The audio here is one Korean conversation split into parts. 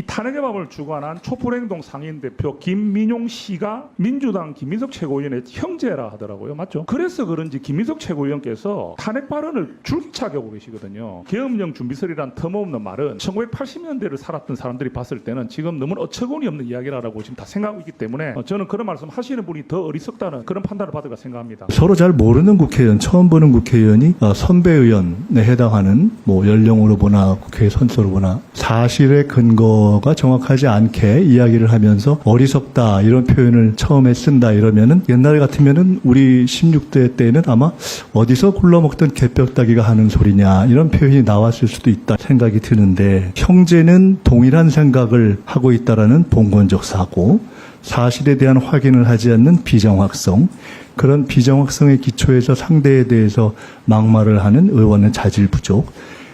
이 탄핵의 밥을 주관한 촛불행동 상인 대표 김민용 씨가 민주당 김민석 최고위원의 형제라 하더라고요. 맞죠? 그래서 그런지 김민석 최고위원께서 탄핵 발언을 줄기차게 하고 계시거든요. 계엄령 준비설이란 텀없는 말은 1980년대를 살았던 사람들이 봤을 때는 지금 너무 어처구니 없는 이야기라고 지금 다 생각하고 있기 때문에 어, 저는 그런 말씀 하시는 분이 더 어리석다는 그런 판단을 받을까 생각합니다. 서로 잘 모르는 국회의원, 처음 보는 국회의원이 어, 선배 의원에 해당하는 뭐 연령으로 보나 국회 선수로 보나 사실의 근거 가 정확하지 않게 이야기를 하면서 어리석다 이런 표현을 처음에 쓴다 이러면은 옛날에 같으면은 우리 16대 때는 아마 어디서 굴러먹던 개뼈다귀가 하는 소리냐 이런 표현이 나왔을 수도 있다 생각이 드는데 형제는 동일한 생각을 하고 있다라는 봉건적 사고 사실에 대한 확인을 하지 않는 비정확성, 그런 비정확성의 기초에서 상대에 대해서 막말을 하는 의원의 자질 부족,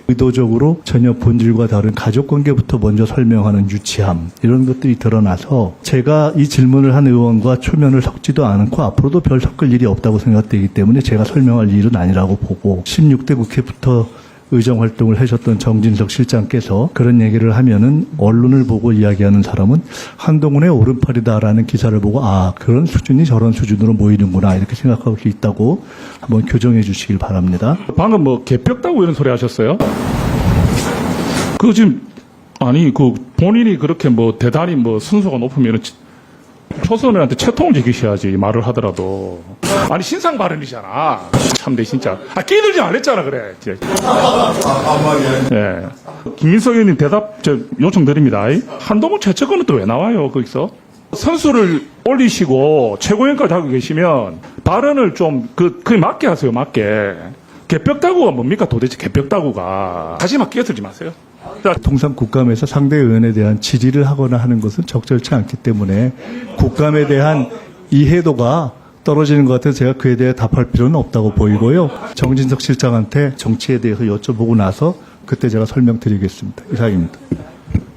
의도적으로 전혀 본질과 다른 가족 관계부터 먼저 설명하는 유치함, 이런 것들이 드러나서 제가 이 질문을 한 의원과 초면을 섞지도 않고 앞으로도 별 섞을 일이 없다고 생각되기 때문에 제가 설명할 일은 아니라고 보고 16대 국회부터 의정 활동을 하셨던 정진석 실장께서 그런 얘기를 하면은 언론을 보고 이야기하는 사람은 한동훈의 오른팔이다라는 기사를 보고 아 그런 수준이 저런 수준으로 모이는구나 이렇게 생각할 수 있다고 한번 교정해 주시길 바랍니다. 방금 뭐 개벽다고 이런 소리 하셨어요? 그 지금 아니 그 본인이 그렇게 뭐 대단히 뭐 순서가 높으면 초선들한테 채통을 지키셔야지 말을 하더라도. 아니 신상 발언이잖아. 참내 진짜. 아 끼들지 말랬잖아 그래. 예. 김민석 의원님 대답 저 요청드립니다. 한동훈 최측근은 또 왜 나와요 거기서? 선수를 올리시고 최고위원까지 하고 계시면 발언을 좀 그 그에 맞게 하세요 맞게. 개벽다구가 뭡니까? 도대체 개벽다구가. 다시 막 끼어들지 마세요 자, 통상 국감에서 상대 의원에 대한 질의를 하거나 하는 것은 적절치 않기 때문에 국감에 대한 이해도가 떨어지는 것 같아서 제가 그에 대해 답할 필요는 없다고 보이고요. 정진석 실장한테 정치에 대해서 여쭤보고 나서 그때 제가 설명드리겠습니다. 이상입니다.